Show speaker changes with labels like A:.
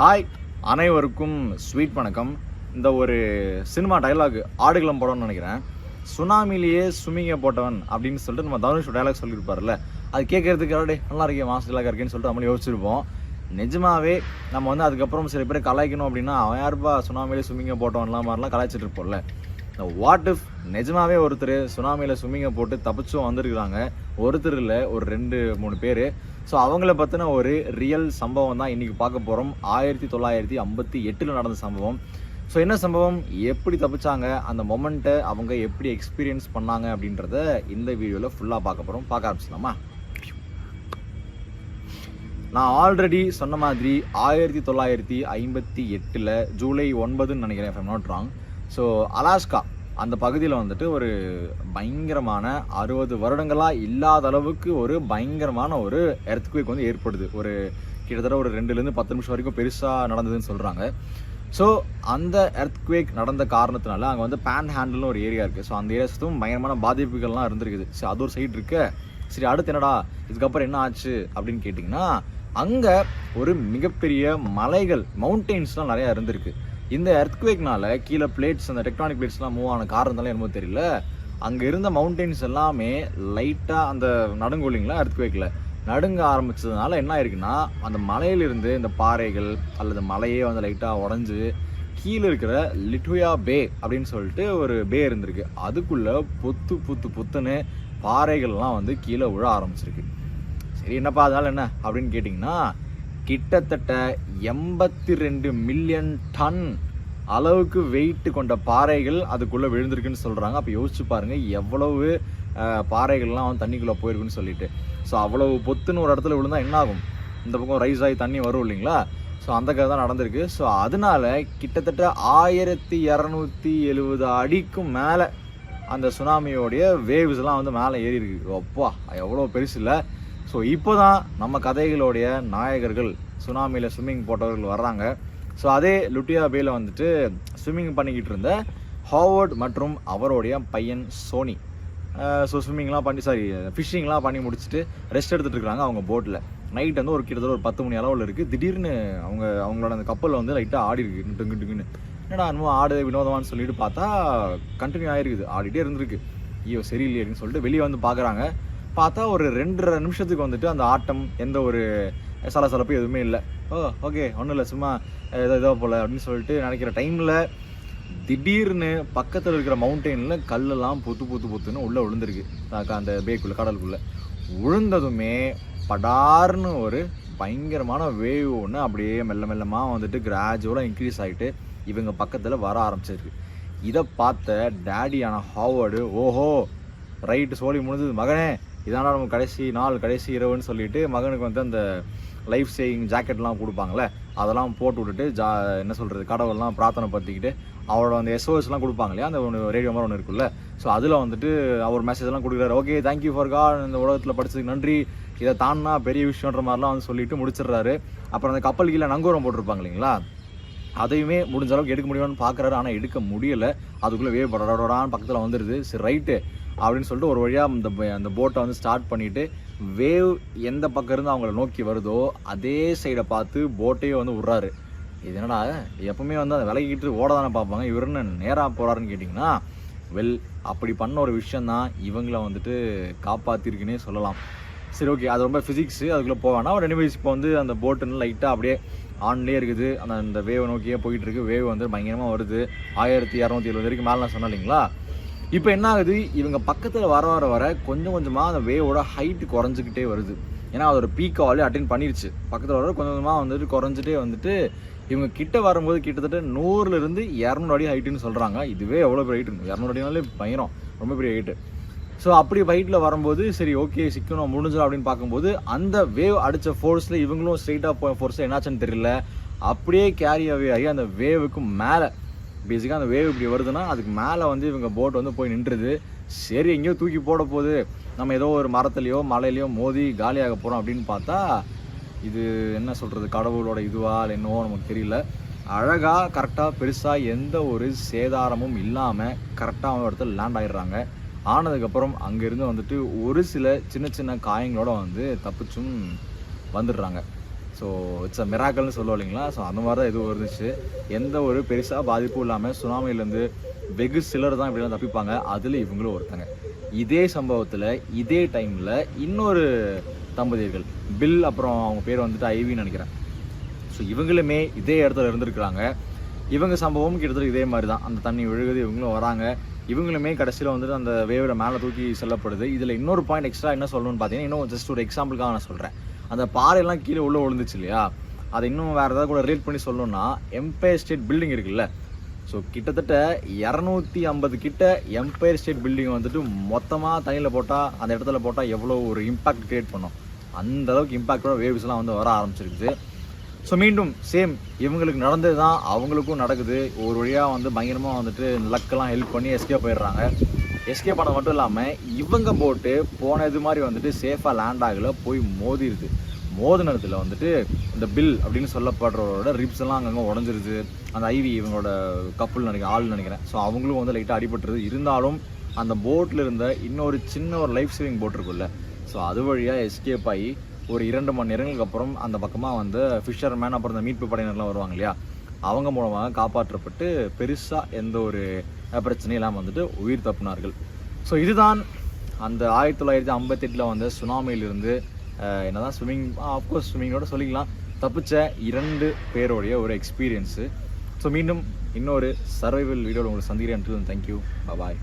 A: Hi அனைவருக்கும் sweet வணக்கம். இந்த ஒரு சினிமா டைலாக் ஆடுகளம் படம்னு நினைக்கிறேன். சுனாமிலேயே சுமிங்க போட்டவன் அப்படின்னு சொல்லிட்டு நம்ம தனுஷ் டைலாக் சொல்லியிருப்பார்ல அது கேட்கறதுக்கு அடே நல்லா இருக்கே மாஸ்டர் டைலாக் இருக்கேன்னு சொல்லிட்டு நம்மளும் யோசிச்சிருப்போம். நிஜமாவே நம்ம வந்து அதுக்கப்புறம் சில பேர் கலாய்க்கணும் அப்படின்னா அவன் யாருப்பா சுனாமிலே சுமிங்க போட்டவன்லாம் மாதிரிலாம் கலாய்ச்சிட்டு இருப்போம்ல. இந்த வாட் இஃப் நிஜமாவே ஒருத்தர் சுனாமியில் ஸ்விம்மிங்கை போட்டு தப்பிச்சும் வந்திருக்கிறாங்க. ஒருத்தர் இல்லை ஒரு ரெண்டு மூணு பேர். ஸோ அவங்கள பற்றின ஒரு ரியல் சம்பவம் தான் இன்றைக்கி பார்க்க போகிறோம் ஆயிரத்தி தொள்ளாயிரத்தி ஐம்பத்தி எட்டில் நடந்த சம்பவம். ஸோ என்ன சம்பவம்? எப்படி தப்பிச்சாங்க? அந்த மொமெண்ட்டை அவங்க எப்படி எக்ஸ்பீரியன்ஸ் பண்ணாங்க அப்படின்றத இந்த வீடியோவில் ஃபுல்லாக பார்க்க போகிறோம் பார்க்க ஆரம்பிச்சலாமா நான் ஆல்ரெடி சொன்ன மாதிரி ஆயிரத்தி தொள்ளாயிரத்தி ஐம்பத்தி எட்டில் ஜூலை ஒன்பதுன்னு நினைக்கிறேன் if I'm ஸோ அலாஸ்கா அந்த பகுதியில் வந்துட்டு ஒரு பயங்கரமான அறுபது வருடங்களாக இல்லாத அளவுக்கு ஒரு பயங்கரமான ஒரு எர்த்குவேக் வந்து ஏற்படுது. ஒரு கிட்டத்தட்ட ஒரு ரெண்டுலேருந்து பத்து நிமிஷம் வரைக்கும் பெருசாக நடந்ததுன்னு சொல்கிறாங்க ஸோ அந்த எர்த்குவேக் நடந்த காரணத்தினால அங்கே வந்து பேன் ஹேண்டில்னு ஒரு ஏரியா இருக்குது ஸோ அந்த ஏரியா சுத்தம் பயங்கரமான பாதிப்புகள்லாம் இருந்திருக்குது. சரி அது ஒரு சைடு இருக்க. சரி அடுத்து என்னடா? இதுக்கப்புறம் என்ன ஆச்சு? அப்படின்னு கேட்டிங்கன்னா அங்கே ஒரு மிகப்பெரிய மலைகள் மவுண்டெயின்ஸ்லாம் நிறையா இருந்திருக்கு. இந்த எர்த்குவேக்னால கீழே பிளேட்ஸ் அந்த டெக்டானிக் பிளேட்ஸ்லாம் மூவ் ஆன காரணத்தால என்னமோ தெரியல. அங்கே இருந்த மவுண்டெயின்ஸ் எல்லாமே லைட்டாக அந்த நடுங்கொல்லிங்களா எர்த்குவேக்கில் நடுங்க ஆரம்பிச்சதுனால என்ன ஆயிருக்குன்னா அந்த மலையிலிருந்து இந்த பாறைகள் அல்லது மலையே வந்து லைட்டாக உடஞ்சி கீழே இருக்கிற லிட்டுயா பே அப்படின்னு சொல்லிட்டு ஒரு பே இருந்திருக்கு. அதுக்குள்ளே பொத்து புத்து புத்துன்னு பாறைகள்லாம் வந்து கீழே விழ ஆரம்பிச்சிருக்கு. சரி என்னப்பா அதனால என்ன அப்படின்னு கேட்டிங்கன்னா கிட்டத்தட்ட எண்பத்தி ரெண்டு மில்லியன் டன் அளவுக்கு வெயிட் கொண்ட பாறைகள் அதுக்குள்ளே விழுந்திருக்குன்னு சொல்கிறாங்க அப்போ யோசிச்சு பாருங்கள் எவ்வளவு பாறைகள்லாம் அவன் தண்ணிக்குள்ளே போயிருக்குன்னு சொல்லிட்டு. ஸோ அவ்வளவு பொத்துன்னு ஒரு இடத்துல விழுந்தா என்ன ஆகும் இந்த பக்கம் ரைஸ் ஆகி தண்ணி வரும் இல்லைங்களா? ஸோ அந்த கதை தான் நடந்திருக்கு. ஸோ அதனால கிட்டத்தட்ட ஆயிரத்தி இரநூத்தி எழுபது அடிக்கும் மேலே அந்த சுனாமியோடைய வேவ்ஸ்லாம் வந்து மேலே ஏறி இருக்கு. அப்பா எவ்வளோ பெருசு இல்லை ஸோ இப்போ தான் நம்ம கதைகளுடைய நாயகர்கள் சுனாமியில் ஸ்விம்மிங் போட்டவர்கள் வர்றாங்க. ஸோ அதே லுட்டியா பேயில் வந்துட்டு ஸ்விம்மிங் பண்ணிக்கிட்டு இருந்த ஹாவர்ட் மற்றும் அவருடைய பையன் சோனி. ஸோ ஸ்விம்மிங்லாம் பண்ணி சாரி ஃபிஷ்ஷிங்லாம் பண்ணி முடிச்சுட்டு ரெஸ்ட் எடுத்துகிட்டு இருக்காங்க அவங்க போட்டில் நைட் வந்து ஒரு கிட்டத்தட்ட ஒரு பத்து மணி அளவில் இருக்குது திடீர்னு அவங்க அவங்களோட அந்த கப்பலில் வந்து லைட்டாக ஆடி இருக்கு. நிட்டு கிட்டுக்குன்னு என்னடா என்னமோ ஆடு வினோதமான்னு சொல்லிட்டு பார்த்தா கண்டினியூ ஆகிருக்குது ஆடிட்டே இருந்திருக்கு. ஐயோ சரியில்லையே அப்படின்னு சொல்லிட்டு வெளியே வந்து பார்க்குறாங்க. பார்த்தா ஒரு ரெண்டரை நிமிஷத்துக்கு வந்துட்டு அந்த ஆட்டம் எந்த ஒரு சலசலப்பு எதுவுமே இல்லை. ஓ ஓகே ஒன்றும் இல்லை சும்மா ஏதோ ஏதோ போல் அப்படின்னு சொல்லிட்டு நினைக்கிற டைமில் திடீர்னு பக்கத்தில் இருக்கிற மவுண்டெயினில் கல்லெல்லாம் பொத்து பொத்து பொத்துன்னு உள்ளே விழுந்திருக்கு. அ- அந்த பேக்குள்ளே கடலுக்குள்ளே. விழுந்ததுமே படார்னு ஒரு பயங்கரமான வேவ் ஒன்று அப்படியே மெல்ல மெல்லமாக வந்துட்டு கிராஜுவலாக இன்க்ரீஸ் ஆகிட்டு இவங்க பக்கத்தில் வர ஆரம்பிச்சிருக்கு. இதை பார்த்த டேடியான ஹாவர்டு ஓஹோ ரைட்டு சோழி முடிஞ்சது மகனே இதான நம்ம கடைசி நாள் கடைசி இரவுன்னு சொல்லிட்டு மகனுக்கு வந்து அந்த லைஃப் சேவிங் ஜாக்கெட்லாம் கொடுப்பாங்களே அதெல்லாம் போட்டு விட்டுட்டு ஜா என்ன சொல்கிறது கடவுள்லாம் பிரார்த்தனை பற்றிக்கிட்டு அவரோட அந்த எஸ்ஓஎஸ்லாம் கொடுப்பாங்க இல்லையா? அந்த ஒன்று ரேடியோ மாதிரி ஒன்று இருக்குல்ல. ஸோ அதில் வந்துட்டு அவர் மெசேஜ்லாம் கொடுக்குறாரு. ஓகே தேங்க்யூ ஃபார் காட் இந்த உலகத்தில் படிச்சதுக்கு நன்றி. இதை தாண்டினா பெரிய விஷயன்ற மாதிரிலாம் வந்து சொல்லிட்டு முடிச்சிடுறாரு. அப்புறம் அந்த கப்பல் கீழே நங்கூரம் போட்டிருப்பாங்க இல்லைங்களா? அதையுமே முடிஞ்ச அளவுக்கு எடுக்க முடியும்னு பார்க்குறாரு ஆனால் எடுக்க முடியலை. அதுக்குள்ளே வேவ் படடான்னு பக்கத்தில் வந்துடுது சரி ரைட்டு அப்படின்னு சொல்லிட்டு ஒரு வழியாக அந்த அந்த போட்டை வந்து ஸ்டார்ட் பண்ணிவிட்டு வேவ் எந்த பக்கம் இருந்து அவங்கள நோக்கி வருதோ அதே சைடை பார்த்து போட்டையே வந்து விட்றாரு. இது என்னடா எப்பவுமே வந்து அதை விலகிட்டு ஓட தானே பார்ப்பாங்க. இவர் என்ன நேராக போகிறாருன்னு கேட்டிங்கன்னா வெல் அப்படி பண்ண ஒரு விஷயந்தான் இவங்கள வந்துட்டு காப்பாற்றிருக்குன்னே சொல்லலாம். சரி ஓகே அது ரொம்ப ஃபிசிக்ஸு அதுக்குள்ளே போவேன்னா ஒரு எனிவேஸ் இப்போ வந்து அந்த போட்டுன்னு லைட்டாக அப்படியே ஆன்லேயே இருக்குது. அந்த அந்த வேவ் நோக்கியே போயிட்டுருக்கு வேவ் வந்து பயங்கரமாக வருது. ஆயிரத்தி இரநூத்தி எழுபது வரைக்கும் மேலே நான் சொன்னேன் இல்லைங்களா? இப்போ என்ன ஆகுது? இவங்க பக்கத்தில் வர வர வர கொஞ்சம் கொஞ்சமாக அந்த வேவோட ஹைட்டு குறைஞ்சிக்கிட்டே வருது. ஏன்னா அதோட பீக் ஆல்ரெடி அட்டன் பண்ணிருச்சு. பக்கத்தில் வர கொஞ்சம் கொஞ்சமாக வந்துட்டு குறைஞ்சிட்டே வந்துட்டு இவங்க கிட்ட வரும்போது கிட்டத்தட்ட நூறுலேருந்து இரநூறு அடி ஹைட்டுன்னு சொல்கிறாங்க இதுவே எவ்வளோ பெரிய ஹைட்டு இரநூறு அடினாலே பயிரும் ரொம்ப பெரிய ஹைட்டு ஸோ அப்படி ஹைட்டில் வரும்போது சரி ஓகே சிக்கணும் முடிஞ்சிடும் அப்படின்னு பார்க்கும்போது அந்த வேவ் அடித்த ஃபோர்ஸில் இவங்களும் ஸ்ட்ரெயிட்டாக போய் ஃபோர்ஸில் என்னாச்சுன்னு தெரியல. அப்படியே கேரி அவே ஆகி அந்த வேவுக்கு மேலே பேசிக்காக அந்த வேவ் இப்படி வருதுன்னா அதுக்கு மேலே வந்து இவங்க போட் வந்து போய் நின்றுது. சரி எங்கேயோ தூக்கி போட போகுது. நம்ம ஏதோ ஒரு மரத்துலையோ மலையிலையோ மோதி காலியாக போகிறோம் அப்படின்னு பார்த்தா இது என்ன சொல்கிறது கடவுளோட இதுவா இல்லை என்னவோ நமக்கு தெரியல. அழகாக கரெக்டாக பெருசாக எந்த ஒரு சேதாரமும் இல்லாமல் கரெக்டாக அவங்க இடத்துல லேண்ட் ஆயிடுறாங்க. ஆனதுக்கப்புறம் அங்கேருந்து வந்துட்டு ஒரு சில சின்ன சின்ன காயங்களோட வந்து தப்பிச்சும் வந்துடுறாங்க. ஸோ இட்ஸ் அ மிராக்கல்னு சொல்லுவோம் இல்லைங்களா? ஸோ அந்த மாதிரி தான் எதுவும் இருந்துச்சு. எந்த ஒரு பெருசாக பாதிப்பும் இல்லாமல் சுனாமிலேருந்து வெகு சிலர் தான் இப்படிலாம் தப்பிப்பாங்க. அதில் இவங்களும் ஒருத்தங்க. இதே சம்பவத்தில் இதே டைமில் இன்னொரு தம்பதியர்கள். பில் அப்புறம் அவங்க பேர் வந்துட்டு ஐவின்னு நினைக்கிறேன். ஸோ இவங்களுமே இதே இடத்துல இருந்திருக்கிறாங்க. இவங்க சம்பவம் கிட்டத்தட்ட இதே மாதிரி தான் அந்த தண்ணி விழுகுது இவங்களும் வராங்க. இவங்களுமே கடைசியில் வந்துட்டு அந்த வேவில் மேலே தூக்கி செல்லப்படுது. இதில் இன்னொரு பாயிண்ட் எக்ஸ்ட்ரா என்ன சொல்லணும்னு பார்த்தீங்கன்னா இன்னும் ஜஸ்ட் ஒரு எக்ஸாம்பிளுக்காக நான் சொல்கிறேன் அந்த பாறையெல்லாம் கீழே உள்ளே விழுந்துச்சு இல்லையா? அதை இன்னும் வேறு ஏதாவது கூட ரீட் பண்ணி சொல்லணும்னா எம்பையர் ஸ்டேட் பில்டிங் இருக்குல்ல? ஸோ கிட்டத்தட்ட இரநூத்தி ஐம்பது கிட்ட எம்பையர் ஸ்டேட் பில்டிங் வந்துட்டு மொத்தமாக தண்ணியில் போட்டால் அந்த இடத்துல போட்டால் எவ்வளோ ஒரு இம்பாக்ட் க்ரியேட் பண்ணும். அந்த அளவுக்கு இம்பாக்டோட வேவ்ஸ்லாம் வந்து வர ஆரம்பிச்சிருக்குது. ஸோ மீண்டும் சேம் இவங்களுக்கு நடந்தது தான் அவங்களுக்கும் நடக்குது. ஒரு வழியாக வந்து பயங்கரமாக வந்துட்டு லக்கெல்லாம் ஹெல்ப் பண்ணி எஸ்கேப் போயிடுறாங்க. எஸ்கேப் பண்ணது மட்டும் இல்லாமல் இவங்க போட்டு போன இது மாதிரி வந்துட்டு சேஃபாக லேண்ட் ஆகல போய் மோதிருது. மோதினத்தில் வந்துட்டு இந்த பில் அப்படின்னு சொல்லப்படுறவரோட ரிப்ஸ் எல்லாம் அங்கங்கே உடஞ்சிருது. அந்த ஐவி இவங்களோட கப்புள் நினைக்கிறேன் ஆள் நினைக்கிறேன். ஸோ அவங்களும் வந்து லைட்டாக அடிபட்டுருது. இருந்தாலும் அந்த போட்டில் இருந்த இன்னொரு சின்ன ஒரு லைஃப் சேவிங் போட் இருக்குல்ல ஸோ அது வழியாக எஸ்கேப் ஆகி ஒரு இரண்டு மணி நேரங்களுக்கு அப்புறம் அந்த பக்கமாக வந்து ஃபிஷர்மேன் அப்புறம் இந்த மீட்பு படையினர்லாம் வருவாங்க இல்லையா? அவங்க மூலமாக காப்பாற்றப்பட்டு பெருசாக எந்த ஒரு பிரச்சனையும் இல்லாமல் வந்துட்டு உயிர் தப்பினார்கள். ஸோ இதுதான் அந்த ஆயிரத்தி தொள்ளாயிரத்தி ஐம்பத்தெட்டில் வந்த சுனாமியிலிருந்து என்ன தான் ஸ்விம்மிங் ஆஃப்கோர்ஸ் ஸ்விம்மிங்கோட சொல்லிக்கலாம். தப்பிச்ச இரண்டு பேருடைய ஒரு எக்ஸ்பீரியன்ஸு ஸோ மீண்டும் இன்னொரு சர்வைவல் வீடியோவில் உங்களுக்கு சந்திக்கிறேன். Thank you bye